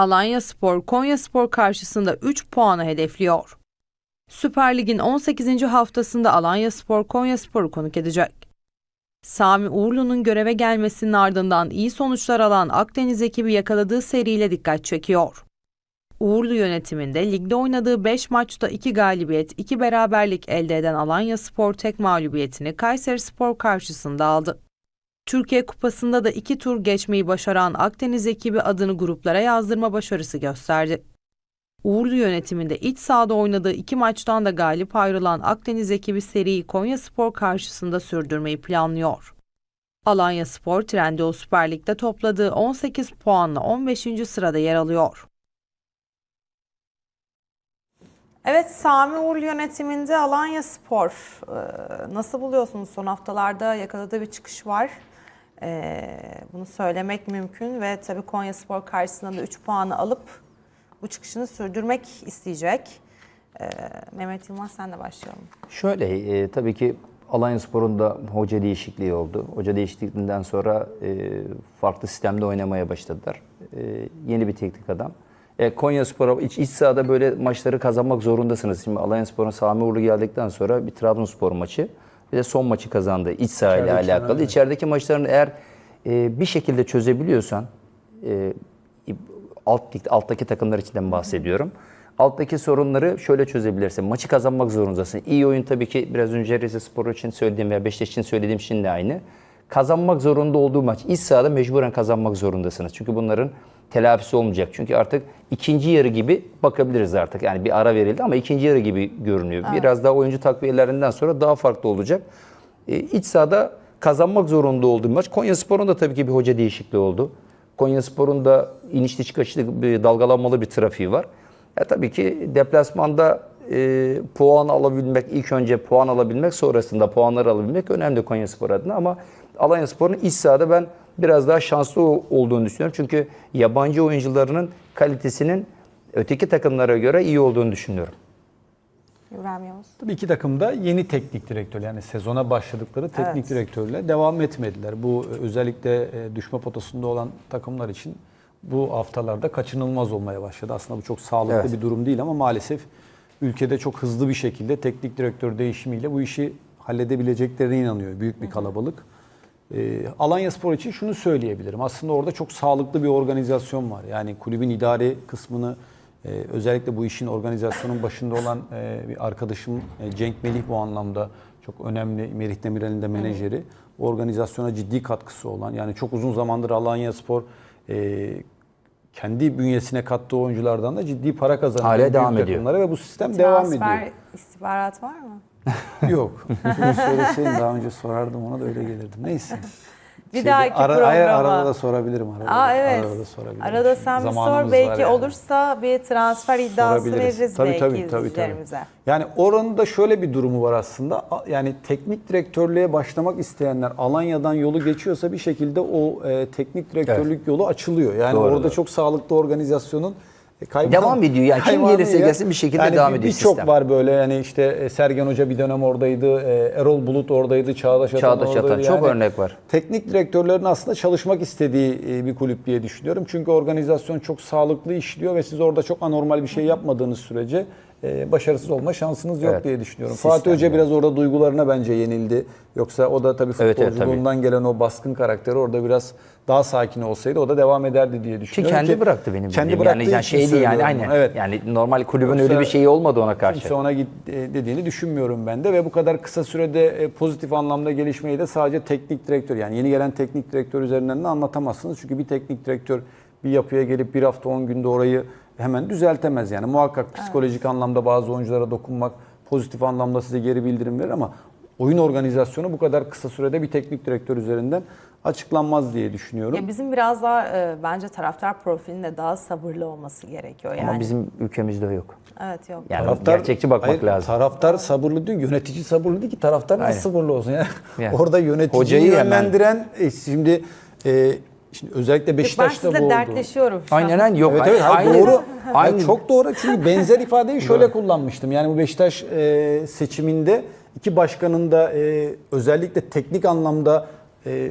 Alanya Spor, Konya Spor karşısında 3 puanı hedefliyor. Süper Lig'in 18. haftasında Alanya Spor, Konya Spor'u konuk edecek. Sami Uğurlu'nun göreve gelmesinin ardından iyi sonuçlar alan Akdeniz ekibi yakaladığı seriyle dikkat çekiyor. Uğurlu yönetiminde ligde oynadığı 5 maçta 2 galibiyet, 2 beraberlik elde eden Alanya Spor tek mağlubiyetini Kayseri Spor karşısında aldı. Türkiye Kupası'nda da iki tur geçmeyi başaran Akdeniz ekibi adını gruplara yazdırma başarısı gösterdi. Uğurlu yönetiminde iç sahada oynadığı iki maçtan da galip ayrılan Akdeniz ekibi seriyi Konya Spor karşısında sürdürmeyi planlıyor. Alanya Spor Trendyol Süper Lig'de topladığı 18 puanla 15. sırada yer alıyor. Evet Sami Uğurlu yönetiminde Alanya Spor nasıl buluyorsunuz? Son haftalarda yakaladığı bir çıkış var. E, Bunu söylemek mümkün ve tabii Konya Spor karşısında da 3 puanı alıp bu çıkışını sürdürmek isteyecek. E, Mehmet Yılmaz senle başlayalım. Şöyle e, tabii ki Alanyaspor'un da hoca değişikliği oldu. Hoca değişikliğinden sonra e, farklı sistemde oynamaya başladılar. E, yeni bir teknik adam. E, Konyaspor'a iç, iç sahada böyle maçları kazanmak zorundasınız. Şimdi Alanyaspor'un Sami Uğurlu geldikten sonra bir Trabzonspor maçı bir de son maçı kazandı iç saha ile alakalı. evet. İçerideki maçlarını eğer e, bir şekilde çözebiliyorsan e, alt lig, alttaki takımlar içinden bahsediyorum. Alttaki sorunları şöyle çözebilirsin. Maçı kazanmak zorundasın. İyi oyun tabii ki biraz önce Rize Spor için söylediğim veya Beşiktaş için söylediğim şimdi aynı. Kazanmak zorunda olduğu maç iç sahada mecburen kazanmak zorundasınız. Çünkü bunların telafisi olmayacak. Çünkü artık ikinci yarı gibi bakabiliriz artık. Yani bir ara verildi ama ikinci yarı gibi görünüyor. Biraz daha oyuncu takviyelerinden sonra daha farklı olacak. E, iç sahada kazanmak zorunda olduğu maç. Konya Spor'un da tabii ki bir hoca değişikliği oldu. Konya Spor'un da inişli çıkışlı bir dalgalanmalı bir trafiği var. Ya tabii ki deplasmanda e, puan alabilmek, ilk önce puan alabilmek, sonrasında puanları alabilmek önemli Konya Spor adına ama Alanya Spor'un iç sahada ben biraz daha şanslı olduğunu düşünüyorum. Çünkü yabancı oyuncularının kalitesinin öteki takımlara göre iyi olduğunu düşünüyorum. İbrahim Yavuz. Tabii iki takım da yeni teknik direktör yani sezona başladıkları teknik Evet. direktörle devam etmediler. Bu e, özellikle e, düşme potasında olan takımlar için bu haftalarda kaçınılmaz olmaya başladı. Aslında bu çok sağlıklı Evet. bir durum değil ama maalesef ülkede çok hızlı bir şekilde teknik direktör değişimiyle bu işi halledebileceklerine inanıyor büyük bir kalabalık. E, Alanya Spor için şunu söyleyebilirim. Aslında orada çok sağlıklı bir organizasyon var. Yani kulübün idari kısmını e, özellikle bu işin organizasyonun başında olan e, bir arkadaşım e, Cenk Melih bu anlamda çok önemli. Merih Demirel'in de menajeri. Organizasyona ciddi katkısı olan yani çok uzun zamandır Alanya Spor e, kendi bünyesine kattığı oyunculardan da ciddi para kazanıyor. Hala devam ediyor. Ve bu sistem devam ediyor. Transfer istihbarat var mı? Yok. Bunu söyleseydin daha önce sorardım ona da öyle gelirdim. Neyse. Bir Şeyde, dahaki ara, programa. Arada, da sorabilirim. Arada, Aa evet. Arada da sorabilirim. Arada sen bir sor belki yani. olursa bir transfer iddiası veririz Tabii, belki tabii, tabii, tabii. Yani oranın da şöyle bir durumu var aslında. Yani teknik direktörlüğe başlamak isteyenler Alanya'dan yolu geçiyorsa bir şekilde o e, teknik direktörlük yolu açılıyor. Yani Doğru, orada doğru. çok sağlıklı organizasyonun e, kaybolan- Devam ediyor. Yani kim gelirse gelsin bir şekilde Yani devam bir- ediyor Birçok sistem. var böyle yani işte e, Sergen Hoca bir dönem oradaydı, e, Erol Bulut oradaydı, Çağdaş Atan Çağdaş oradaydı. Atan, çok örnek var. Teknik direktörlerin aslında çalışmak istediği bir kulüp diye düşünüyorum. Çünkü organizasyon çok sağlıklı işliyor ve siz orada çok anormal bir şey yapmadığınız sürece e, başarısız olma şansınız yok Evet. diye düşünüyorum. Sistem Fatih Hoca yani. biraz orada duygularına bence yenildi. Yoksa o da tabii Evet, evet, futbolculuğundan gelen o baskın karakteri orada biraz daha sakin olsaydı o da devam ederdi diye Ki düşünüyorum. kendi bıraktı benim Kendi bildiğim. yani, yani şeydi yani bunu. Evet. Yani normal kulübün Yoksa öyle bir şeyi olmadı ona karşı. Kimse ona git e, dediğini düşünmüyorum ben de ve bu kadar kısa sürede e, pozitif anlamda gelişmeyi de sadece teknik direktör yani yeni gelen teknik direktör üzerinden de anlatamazsınız. Çünkü bir teknik direktör bir yapıya gelip bir hafta 10 günde orayı hemen düzeltemez yani. Muhakkak psikolojik anlamda bazı oyunculara dokunmak, pozitif anlamda size geri bildirim verir ama oyun organizasyonu bu kadar kısa sürede bir teknik direktör üzerinden açıklanmaz diye düşünüyorum. Ya bizim biraz daha e, bence taraftar profilinde daha sabırlı olması gerekiyor yani. Ama bizim ülkemizde yok. Evet yok. Yani gerçekçi bakmak Hayır, lazım. Taraftar sabırlı değil, yönetici sabırlı değil ki taraftar nasıl Aynen. sabırlı olsun ya. Yani. Orada yöneticiyi Hocayı hemen- yönlendiren e, şimdi e, şimdi özellikle ben Beşiktaş'ta bu oldu. dertleşiyorum şu. Aynen aynen yok. Evet evet Aynı- doğru. Aynı. Ya çok doğru. Çünkü benzer ifadeyi şöyle kullanmıştım. Yani bu Beşiktaş e, seçiminde iki başkanın da e, özellikle teknik anlamda e,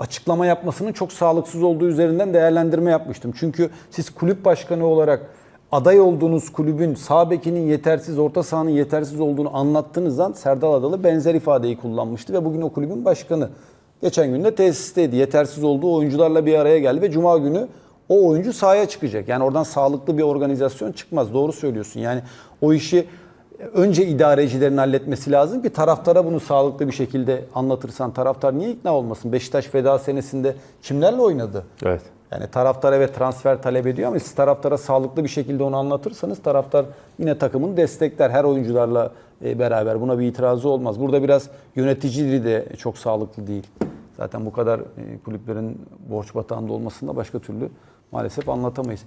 açıklama yapmasının çok sağlıksız olduğu üzerinden değerlendirme yapmıştım. Çünkü siz kulüp başkanı olarak aday olduğunuz kulübün sağ bekinin yetersiz, orta sahanın yetersiz olduğunu anlattığınız an Serdal Adalı benzer ifadeyi kullanmıştı ve bugün o kulübün başkanı. Geçen gün de tesisteydi. Yetersiz olduğu oyuncularla bir araya geldi ve cuma günü o oyuncu sahaya çıkacak. Yani oradan sağlıklı bir organizasyon çıkmaz. Doğru söylüyorsun. Yani o işi önce idarecilerin halletmesi lazım ki taraftara bunu sağlıklı bir şekilde anlatırsan taraftar niye ikna olmasın? Beşiktaş feda senesinde kimlerle oynadı? Evet. Yani taraftar evet transfer talep ediyor ama siz taraftara sağlıklı bir şekilde onu anlatırsanız taraftar yine takımını destekler. Her oyuncularla e, beraber buna bir itirazı olmaz. Burada biraz yöneticiliği de çok sağlıklı değil. Zaten bu kadar e, kulüplerin borç batağında olmasında başka türlü maalesef anlatamayız.